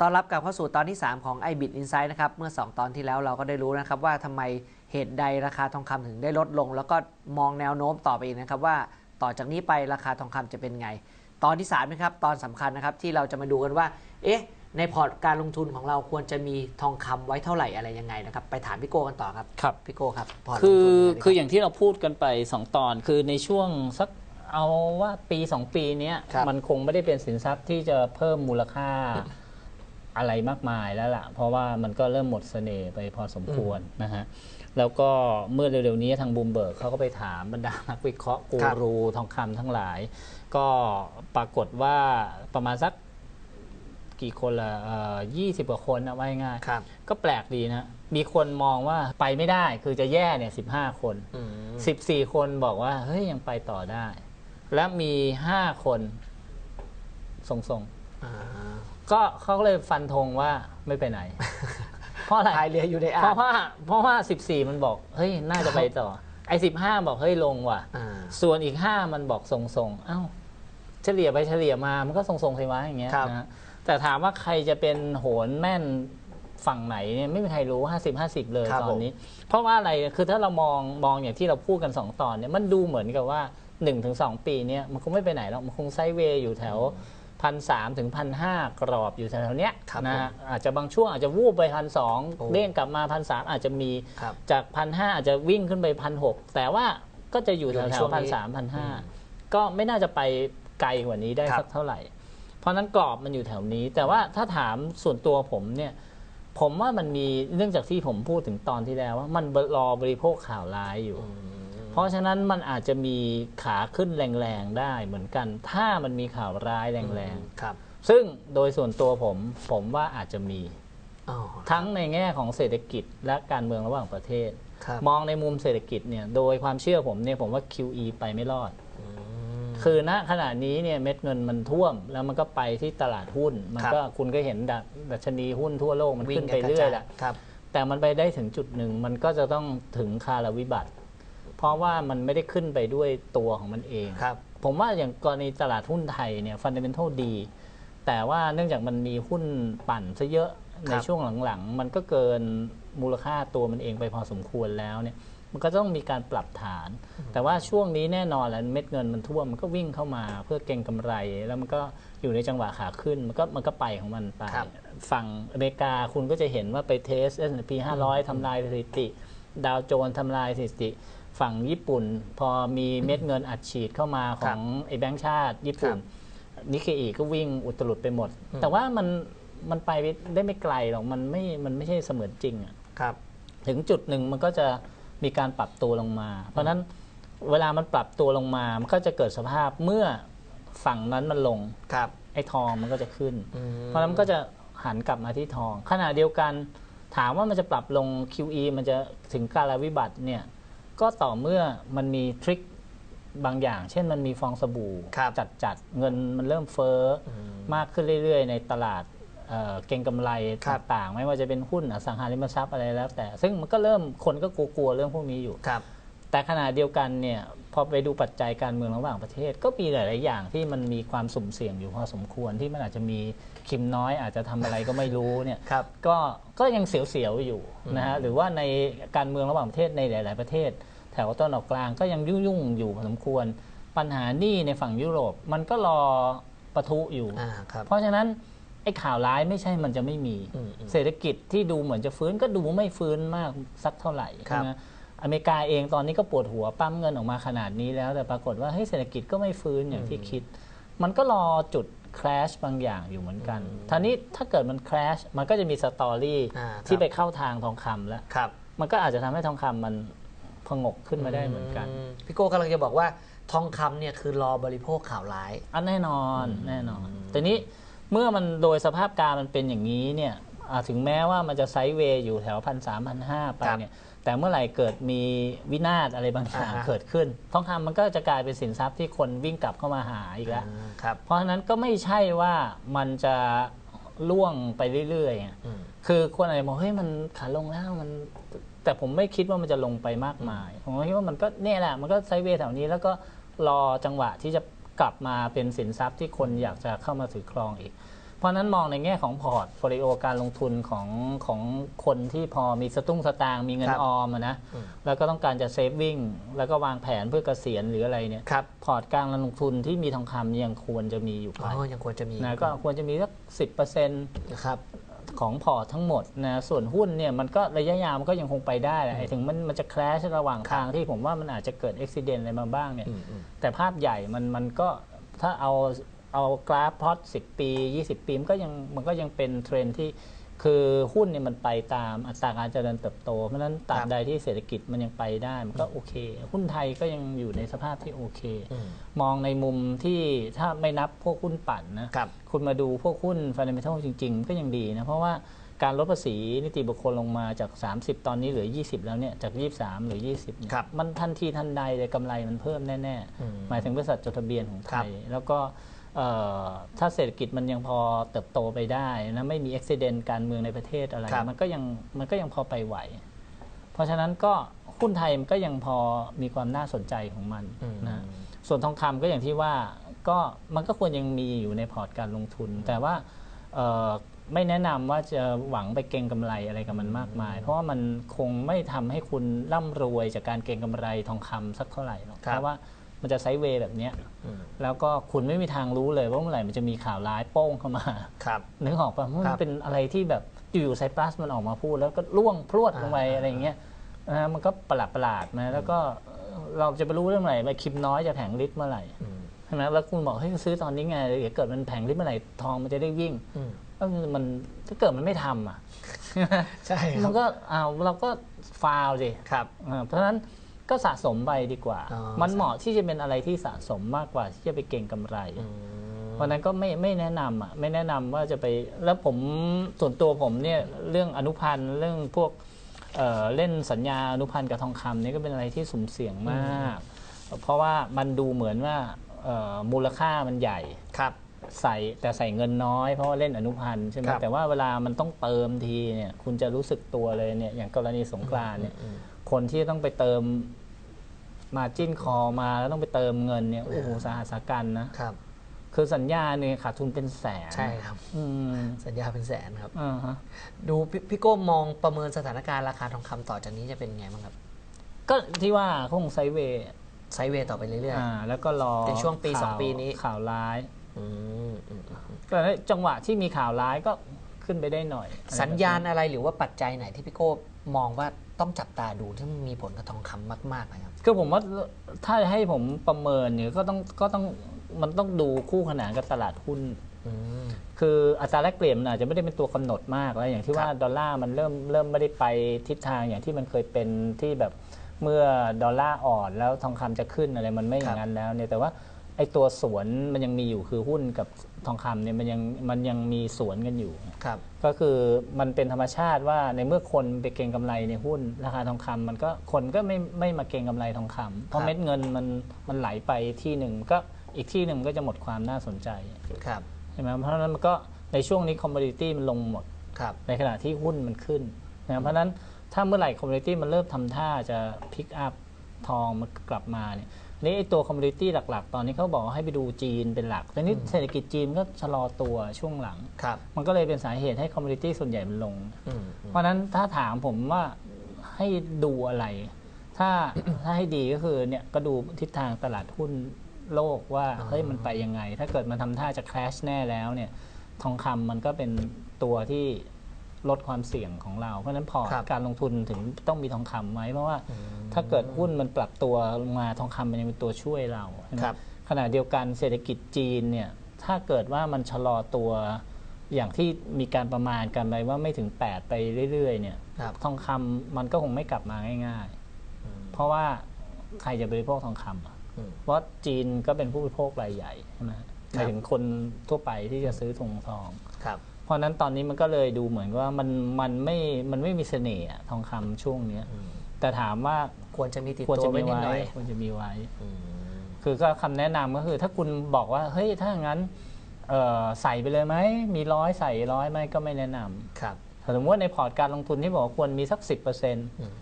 ต้อนรับกลับเข้าสู่ตอนที่ 3 ของ i b i t Insight นะครับ เมื่อ 2 ตอนที่แล้วเราก็ได้รู้นะครับว่าทำไมเหตุใดราคาทองคำถึงได้ลดลง แล้วก็มองแนวโน้มต่อไปอีกนะครับว่าต่อจากนี้ไปราคาทองคำจะเป็นไง ตอนที่3นะครับตอนสำคัญนะครับที่เราจะมาดูกันว่า เอ๊ะ ในพอร์ตการลงทุนของเราควรจะมีทองคำไว้เท่าไหร่อะไรยังไงนะครับไปถามพี่โก้กันต่อครับครับพี่โก้ครับพร์ตลงคืทุนอยังไงดีรับคืออย่างที่เราพูดกันไป 2 ตอนคือในช่วงสักเอาว่าปี 2 ปีเนี้ยครับมันคงไม่ได้เป็นสินทรัพย์ที่จะเพิ่มมูลค่า อะไรมากมายแล้วล่ะ เพราะว่ามันก็เริ่มหมดเสน่ห์ไปพอสมควรนะฮะแล้วก็เมื่อเร็วๆนี้ทางบูมเบิร์กเขาก็ไปถามบรรดานักวิเคราะห์กูครับรูทองคำทั้งหลาย ก็ปรากฏว่าประมาณสักกี่คนละยี่สิบกว่าคนนะว่าง่ายๆครับก็แปลกดีนะ มีคนมองว่าไปไม่ได้คือจะแย่เนี่ยสิบห้าคนอืมสิบสี่คนบอกว่า เฮ้ย ยังไปต่อได้ และมีห้าคนทรงอ่าๆ ก็เขาก็เลยฟันธงว่าไม่ไปไหน เพราะอะไรพายเรืออยู่ในอ่าเพงราะว่าเพราะว่าสิบสี่มันบอกเฮ้ยน่าจะไปต่อ ไอ้สิบห้าบอกเฮ้ยลงว่ะ อ่า ส่วนอีกห้ามันบอกทรงๆเอ้า เฉลี่ยไปเฉลี่ยมา มันก็ทรงๆสิวะอย่างเงี้ยครับนะฮะแต่ถามว่าใครจะเป็นโหนแม่นฝั่งไหนเนี่ยไม่มีใครรู้ 50 50 เลยครับตอนนี้ เพราะว่าอะไรคือถ้าเรามองมองอย่างที่เราพูดกัน 2 ตอนเนี่ยมันดูเหมือนกับว่า 1-2 ปีเนี่ยมันคงไม่ไปไหนหรอกมันคงไซด์เวย์อยู่แถว พันสามถึงพันห้ากรอบอยู่แถวๆเนี้ยครับนะฮะผมอาจจะบางช่วงอาจจะวูบไปพันสองโอ้เด้งกลับมาพันสามอาจจะมีครับจากพันห้าอาจจะวิ่งขึ้นไปพันหกแต่ว่าก็จะอยู่อยู่แถในวช่วแถงวพันนี้สามพันห้าอืมก็ไม่น่าจะไปไกลกว่านี้ได้ครับ สักเท่าไหร่ เพราะฉะนั้นกรอบมันอยู่แถวนี้ แต่ว่าถ้าถามส่วนตัวผมเนี่ย ผมว่ามันมีเนื่องจากที่ผมพูดถึงตอนที่แล้วว่ามันรอบริโภคข่าวร้ายอยู่ อืม เพราะฉะนั้นมันอาจจะมีขาขึ้นแรงๆได้เหมือนกัน ถ้ามันมีข่าวร้ายแรงครับๆซึ่งโดยส่วนตัวผมผมว่าอาจจะมีอ๋อทั้งในแง่ของเศรษฐกิจและการเมืองระหว่างประเทศครับมองในมุมเศรษฐกิจเนี่ยโดยความเชื่อผมเนี่ยผมว่า QE ไปไม่รอดอืมคือณขณะนี้เนี่ยเม็ดเงินมันท่วม แล้วมันก็ไปที่ตลาดหุ้น มันก็คุณก็เห็นดัดัชนีหุ้นทั่วโลกมันขึ้นไปเรื่อยแหละครับแต่มันไปได้ถึงจุดหนึ่งมันก็จะต้องถึงคาราวิบัติ เพราะว่ามันไม่ได้ขึ้นไปด้วยตัวของมันเอง ครับ ผมว่าอย่างกรณีตลาดหุ้นไทยเนี่ยฟันเดเมนทัลดี แต่ว่าเนื่องจากมันมีหุ้นปั่นซะเยอะคในรับช่วงหลังๆ มันก็เกินมูลค่าตัวมันเองไปพอสมควรแล้วเนี่ยมันก็ต้องมีการปรับฐาน แต่ว่าช่วงนี้แน่นอนแหละเม็ดเงินมันท่วมมันก็วิ่งเข้ามาเพื่อเก็งกำไร แล้วมันก็อยู่ในจังหวะขาขึ้น มันก็มันก็ไปของมันไปครับฝั่งอเมริกาคุณก็จะเห็นว่าไปเทส S&P 500 ทำลายสถิติ ดาวโจนส์ทำลายสถิติ ฝั่งญี่ปุ่น พอมีเม็ดเงินอัดฉีดเข้ามาของไอ้แบงก์ชาติญี่ปุ่นนิเคอีก็วิ่งอุตลุดไปหมด แต่ว่ามันมันไปได้ไม่ไกลหรอกมันไม่มันไม่ใช่เสมือนจริงอะครับถึงจุดหนึ่งมันก็จะมีการปรับตัวลงมา เพราะฉะนั้นเวลามันปรับตัวลงมา มันก็จะเกิดสภาพเมื่อฝั่งนั้นมันลงครับไอ้ทองมันก็จะขึ้นอืมเพราะฉะนั้นมันก็จะหันกลับมาที่ทอง ขณะเดียวกันถามว่ามันจะปรับลง QE มันจะถึงการวิบัติเนี่ย ก็ต่อเมื่อมันมีทริคบางอย่าง เช่นมันมีฟองสบู่ครับจัดจัดๆเงินมันเริ่มเฟ้อออืมมากขึ้นเรื่อย ๆ ในตลาดเอ่อเก่งกำไรครับต่างๆ ไม่ว่าจะเป็นหุ้นอสังหาริมทรัพย์อะไรแล้วแต่ ซึ่งมันก็เริ่มคนก็กลัวๆเรื่องพวกนี้อยู่ครับ แต่ขณะเดียวกันเนี่ยพอไปดูปัจจัยการเมืองระหว่างประเทศ ก็มีหลาย ๆ อย่างที่มันมีความสุ่มเสี่ยงอยู่พอสมควรที่มันอาจจะมีคิมน้อยอาจจะทำอะไรก็ไม่รู้เนี่ยครับก็ก็ยังเสียว ๆ อยู่นะฮะหรือว่าในการเมืองระหว่างประเทศในหลาย ๆ ประเทศ แถวต้นออกกลางก็ยังยุ่ง ๆ อยู่พอสมควร ปัญหาหนี้ในฝั่งยุโรปมันก็รอปะทุอยู่อ่าครับเพราะฉะนั้นไอ้ข่าวร้ายไม่ใช่มันจะไม่มีอืมอืมเศรษฐกิจที่ดูเหมือนจะฟื้นก็ดูไม่ฟื้นมากสักเท่าไหร่ครับนะ อเมริกาเองตอนนี้ก็ปวดหัวปั้มเงินออกมาขนาดนี้แล้ว แต่ปรากฏว่าเฮ้ยเศรษฐกิจก็ไม่ฟื้นอย่างที่คิด มันก็รอจุด crash บางอย่างอยู่เหมือนกันท่านี้ถ้าเกิดมัน crash มันก็จะมีสตอรี่อ่าครับที่ไปเข้าทางทองคำแล้วครับมันก็อาจจะทำให้ทองคำมันพงกขึ้นมาได้เหมือนกันมพี่โก้กำลังจะบอกว่าทองคำเนี่ยคือรอบริโภคข่าวร้ายอันแน่นอนแน่นอน แต่นี้เมื่อมันโดยสภาพการมันเป็นอย่างนี้เนี่ยอ่าถึงแม้ว่ามันจะไซด์เวย์อยู่แถวพันสามพันห้าไปครับเนี่ย แต่เมื่อไหร่เกิดมีวินาศอะไรบางอย่างอ่าฮะ เกิดขึ้น ทองคำมันก็จะกลายเป็นสินทรัพย์ที่คนวิ่งกลับเข้ามาหาอีกแล้วอ่าครับเพราะฉะนั้นก็ไม่ใช่ว่ามันจะล่วงไปเรื่อยๆอะอืมคือคนอาจจะบอกเฮ้ยมันขาลงแล้วมัน แต่ผมไม่คิดว่ามันจะลงไปมากมาย ผมคิดว่ามันก็เนี่ยแหละ มันก็ไซด์เวย์แถวนี้แล้วก็รอจังหวะที่จะกลับมาเป็นสินทรัพย์ที่คนอยากจะเข้ามาถือครองอีกเพ ราะฉะนั้นมองในแง่ของพอร์ตโฟลิโอการลงทุนของของคนที่พอมีสตุ้งสตางค์มีเงิคนรับออมอะนะอืมแล้วก็ต้องการจะเซฟวิ่งแล้วก็วางแผนเพื่อเกษียณหรืออะไรเนี่ยครับพอร์ตการลงทุนที่มีทองคำยังควรจะมีอยู่อ๋ไปอยังควรจะมีนะก็ควรจะมีสักสิบเปอร์เซ็นต์นะครับของพอร์ตทั้งหมดนะส่วนหุ้นเนี่ยมันก็ระยะยาวมันก็ยังคงไปได้แหละไอ้ถึงมันมันจะแคลชระหว่างครับทางที่ผมว่ามันอาจจะเกิดอุบิเหตุอะไรมาบ้างเนี่ยอืมอืมแต่ภาพใหญ่มันมันก็ถ้าเอา เอากราฟพอต10 ปี 20 ปีมันก็ยังมันก็ยังเป็นเทรนด์ที่คือหุ้นเนี่ยมันไปตามอัตราการเจริญเติบโต เพราะฉะนั้นตราคบรับใดที่เศรษฐกิจมันยังไปได้ มันก็โอเค หุ้นไทยก็ยังอยู่ในสภาพที่โอเคอืมมองในมุมที่ถ้าไม่นับพวกหุ้นปั่นนะครับคุณมาดูพวกหุ้นฟันเดเมทัลจริง ๆ ก็ยังดีนะ เพราะว่าการลดภาษีนิติบุคคลลงมาจาก 30 ตอนนี้เหลือ 20 แล้วเนี่ยจาก 23เหรือ 20เนี่ยครับมันทันทีทันใดเลยกำไรมันเพิ่มแน่อืมๆหมายถึงบริษัทจดทะเบียนของไทครับยแล้วก็เอ่อ ถ้าเศรษฐกิจมันยังพอเติบโตไปได้นะไม่มีอุบิเหตุการเมืองในประเทศอะไรครับมันก็ยังมันก็ยังพอไปไหว เพราะฉะนั้นก็หุ้นไทยมันก็ยังพอมีความน่าสนใจของมันอืมนะส่วนทองคำก็อย่างที่ว่าก็มันก็ควรยังมีอยู่ในพอร์ตการลงทุน แต่ว่าเอ่อไม่แนะนำว่าจะหวังไปเก็งกำไรอะไรกับมันมากมาย เพราะว่ามันคงไม่ทำให้คุณร่ำรวยจากการเก็งกำไรทองคำสักเท่าไหร่หรอกครับเพราะว่า มันจะไซด์เวย์แบบเนี้ยอืมแล้วก็คุณไม่มีทางรู้เลยว่าเมื่อไหร่มันจะมีข่าวร้ายโป้งเข้ามาครับนึกออกปะเพราะคมัรันบเป็นอะไรที่แบบอยู่ๆไซปรัสมันออกมาพูด แล้วก็ล่วงพรวดลงไปอ่าอะไรอย่างเงี้ยนะฮะมันก็ประหลาดประหลาดๆนะแล้วก็เอ่อเราจะไปรู้เรื่องไหนไปคิมน้อยจะแผงฤทธิ์เมื่อไหร่อืมใช่ไหมแล้วคุณบอกให้ยซื้อตอนนี้ไงเดี๋ยวเกิดมันแผงฤทธิ์เมื่อไหร่ทองมันจะได้วิ่งอืมเอ้ามันถ้าเกิดมันไม่ทำอะใช่คมัรับนก็อ้าวเราก็ฟาวสิครับอ่าเพราะฉะนั้น ก็สะสมไปดีกว่า อ๋อ มันเหมาะที่จะเป็นอะไรที่สะสมมากกว่าที่จะไปเก่งกำไรอืมเพราะฉะนั้นก็ไม่ไม่แนะนำอะไม่แนะนำว่าจะไปแล้วผมส่วนตัวผมเนี่ยเรื่องอนุพันธ์เรื่องพวกเอ่อเล่นสัญญาอนุพันธ์กับทองคำนี่ก็เป็นอะไรที่สุ่มเสี่ยงมาก เพราะว่ามันดูเหมือนว่าเอ่อมูลค่ามันใหญ่ ครับ ใส่แต่ใส่เงินน้อยเพราะว่าเล่นอนุพันธ์ใช่ไหมครับแต่ว่าเวลามันต้องเติมทีเนี่ยคุณจะรู้สึกตัวเลยเนี่ยอย่างกรณีสงกรานต์เนี่ยอืม คนที่ต้องไปเติมมาจิ้นคอมาแล้วต้องไปเติมเงินเนี่ยโอ้โหสาหัสสากันนะครับ คือสัญญาเนี่ยขาดทุนเป็นแสนใช่ครับอืมสัญญาเป็นแสนครับอ่าฮะดูพี่พี่โก้มองประเมินสถานการณ์ราคาทองคำต่อจากนี้จะเป็นไงบ้างครับ ก็ที่ว่าคงไซด์เวย์ไซด์เวย์ต่อไปเรื่อยอ่าแล้วก็รอในช่วงปีข่าสองปีนี้ข่าวร้ายๆอืมอืมอืมก็จังหวะที่มีข่าวร้ายก็ ขึ้นไปได้หน่อย สัญญาณอะไรหรือว่าปัจจัยไหนที่พี่โก้มองว่าต้องจับตาดูที่มันมีผลกับทองคำมากๆนะครับคือผมว่าถ้าให้ผมประเมินเนี่ยก็ต้องก็ต้องมันต้องดูคู่ขนานกับตลาดหุ้นอืมคืออัตราแลกเปลี่ยนมันอาจจะไม่ได้เป็นตัวกำหนดมากแล้วอย่างที่ว่าครับดอลลาร์มันเริ่มเริ่มไม่ได้ไปทิศทางอย่างที่มันเคยเป็นที่แบบเมื่อดอลลาร์อ่อนแล้วทองคำจะขึ้นอะไรมันไม่อย่างนั้นแล้วเนี่ยแต่ว่า ไอ้ตัวสวนมันยังมีอยู่คือหุ้นกับทองคำเนี่ยมันยังมันยังมีสวนกันอยู่ ครับ ก็คือมันเป็นธรรมชาติว่าในเมื่อคนไปเก็งกำไรในหุ้นราคาทองคำมันก็คนก็ไม่ไม่มาเก็งกำไรทองคำเพครัราะบเม็ดเงินมันมันไหลไปที่หนึ่งก็อีกที่หนึ่งมันก็จะหมดความน่าสนใจครับใช่ไหมเพราะฉะนั้นมันก็ในช่วงนี้คอมมูนิตี้มันลงหมดครับในขณะที่หุ้นมันขึ้นนะเพราะฉะนั้นถ้าเมื่อไหร่คอมมูนิตี้มันเริ่มทำท่าจะพิกอัพ ทองมันกลับมาเนี่ยนี่ไอตัวคอมมูนิตี้หลัก ๆ ตอนนี้เขาบอกว่าให้ไปดูจีนเป็นหลักแต่นี่เศรษฐกิจจีนก็ชะลอตัวช่วงหลังครับมันก็เลยเป็นสาเหตุให้คอมมูนิตี้ส่วนใหญ่มันลงอืมเพราะฉะนั้นถ้าถามผมว่าให้ดูอะไร ถ้าถ้าให้ดีก็คือเนี่ยก็ดูทิศทางตลาดหุ้นโลกว่าเฮ้ยมันไปยังไง ถ้าเกิดมันทำท่าจะ crash แน่แล้วเนี่ยทองคำมันก็เป็นตัวที่ ลดความเสี่ยงของเรา เพราะฉะนั้นพอร์ตครับการลงทุนถึงต้องมีทองคำไว้เพราะว่าอืมถ้าเกิดหุ้นมันปรับตัวลงมาทองคำมันยังเป็นตัวช่วยเราใช่ไหมครับ ขณะเดียวกันเศรษฐกิจจีนเนี่ยถ้าเกิดว่ามันชะลอตัวอย่างที่มีการประมาณกันไปว่าไม่ถึง 8 ไปเรื่อยๆเนี่ยครับ ทองคำมันก็คงไม่กลับมาง่ายอืม ๆ เพราะว่าใครจะบริโภคทองคำอะอืม เพราะจีนก็เป็นผู้บริโภครายใหญ่ใช่ไหมหมายถึงคนทั่วไปที่จะซื้อทองทอง ครับ เพราะฉะนั้นตอนนี้มันก็เลยดูเหมือนกับว่ามันมันไม่มันไม่มีเสน่ห์อะทองคำช่วงเนี้ยอืมแต่ถามว่าควรจะมีติดควรตัวจะไว้มีนิดหไว้น่อยควรจะมีไว้ อืมคือก็คำแนะนำก็คือ ถ้าคุณบอกว่าเฮ้ยถ้างั้นเอ่อใส่ไปเลยไหมมีร้อยใส่ร้อยไหมก็ไม่แนะนำ ครับถ้าสมมติว่าในพอร์ตการลงทุนที่บอกว่าควรมีสัก 10%นอืม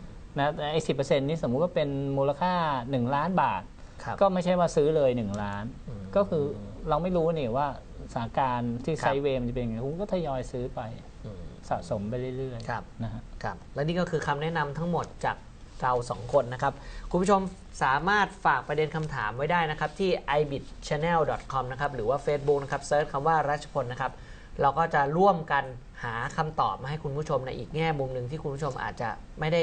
ะแต่ไอ้สินี้สมมุติว่าเป็นมูลค่า 1 ล้านบาท ครับ ก็ไม่ใช่ว่าซื้อเลย 1 ล้าน อืม ก็คือเราไม่รู้นี่ว่า สถานการณ์ที่ครับไซด์เวย์มันจะเป็นยังไงคุณก็ทยอยซื้อไปอืมสะสมไปเรื่อยครับ ๆนะฮะ ครับ และนี่ก็คือคำแนะนำทั้งหมดจากเราสองคนนะครับ คุณผู้ชมสามารถฝากประเด็นคำถามไว้ได้นะครับ ที่ ibitchannel.com นะครับ หรือว่า Facebook นะครับเซิร์ชคำว่ารัชพลนะครับ เราก็จะร่วมกันหาคำตอบมาให้คุณผู้ชมในอีกแง่มุมหนึ่งที่คุณผู้ชมอาจจะไม่ได้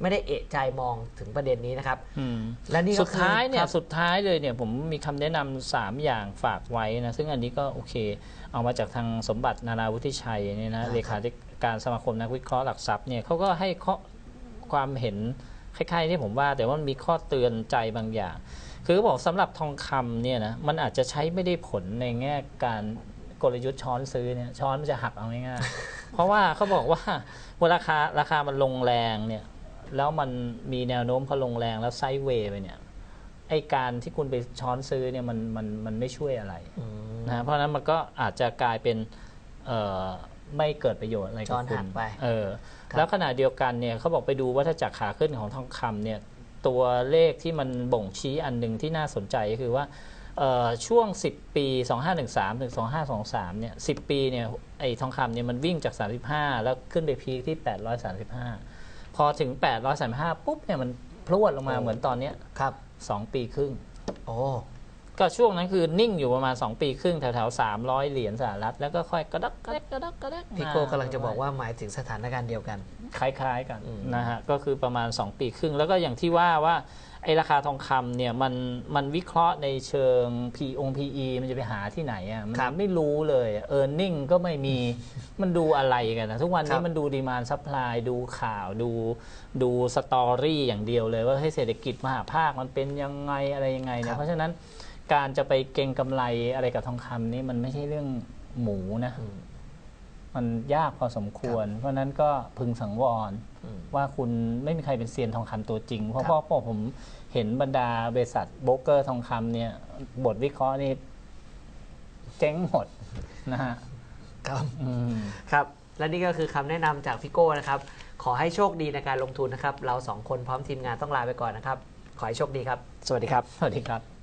ไม่ได้เอะใจมองถึงประเด็นนี้นะครับ อืม และนี่ก็สุดท้ายเนี่คยรับ สุดท้ายเลยเนี่ยผมมีคำแนะนำสามอย่างฝากไว้นะซึ่งอันนี้ก็โอเค เอามาจากทางสมบัตินานาวุฒิชัยเนี่ยนะอ่าเลขาธิการสมาคมนักวิเคราะห์หลักทรัพย์เนี่ยเขาก็ให้ข้อความเห็นคล้ายๆที่ผมว่า แต่ว่ามันมีข้อเตือนใจบางอย่าง คือเขาบอกสำหรับทองคำเนี่ยนะมันอาจจะใช้ไม่ได้ผลในแง่การกลยุทธ์ช้อนซื้อเนี่ยช้อนมันจะหักเอาง่ายๆ เพราะว่าเขาบอกว่าเวลาราคาราคามันลงแรงเนี่ย แล้วมันมีแนวโน้มพอลงแรงแล้วไซด์เวย์ไปเนี่ยไอการที่คุณไปช้อนซื้อเนี่ยมันมันมันไม่ช่วยอะไรอืมนะเพราะฉะนั้นมันก็อาจจะกลายเป็นเอ่อไม่เกิดประโยชน์อะไรช้กับอนคุหัณกไปเออครับแล้วขณะเดียวกันเนี่ยเขาบอกไปดูว่าถ้าจากขาขึ้นของทองคำเนี่ยตัวเลขที่มันบ่งชี้อันหนึ่งที่น่าสนใจก็คือว่าเอ่อช่วง 10 ปี 2513 ถึง 2523 เนี่ย 10 ปีเนี่ย ไอ้ทองคำเนี่ยมันวิ่งจาก 35 แล้วขึ้นไปพีคที่ 835 พอถึง 835 ปุ๊บเนี่ยมันพรวดลงมาโอ้เหมือนตอนเนี้ยครับ 2 ปีครึ่ง โอ้ ก็ช่วงนั้นคือนิ่งอยู่ประมาณ 2 ปีครึ่งแถวๆ300เหรียญสหรัฐ แล้วก็ค่อยกระดักกระดักกระดักกระดักพี่มาโก้กำลังจะบอกว่าหมายถึงสถานการณ์เดียวกัน คล้ายๆกันอืมนะฮะก็คือประมาณ 2 ปีครึ่ง แล้วก็อย่างที่ว่าว่าไอราคาทองคำเนี่ยมันมันวิเคราะห์ในเชิง P อง PE มันจะไปหาที่ไหนอะมันครับไม่รู้เลยเออร์เน็งก็ไม่มีมันดูอะไรกันนะทุกวันคนี้รับมันดูดีมานซัพพลายดูข่าวดูดูสตอรี่อย่างเดียวเลยว่าให้เศรษฐกิจมหาภาคมันเป็นยังไงอะไรยังไงครัเนี่ยบเพราะฉะนั้น การจะไปเก็งกำไรอะไรกับทองคำนี่มันไม่ใช่เรื่องหมูนะอืมมันยากพอสมควร เพราะฉะนั้นก็พึงสังวรอืมว่าคุณไม่มีใครเป็นเซียนทองคำตัวจริง เพราะครับเพราะพอผมเห็นบรรดาบริษัทโบรกเกอร์ทองคำเนี่ย บทวิเคราะห์นี่เจ๊งหมดนะฮะครับอืมครับ และนี่ก็คือคำแนะนำจากพี่โก้นะครับ ขอให้โชคดีในการลงทุนนะครับ เราสองคนพร้อมทีมงานต้องลาไปก่อนนะครับ ขอให้โชคดีครับ สวัสดีครับ สวัสดีครับ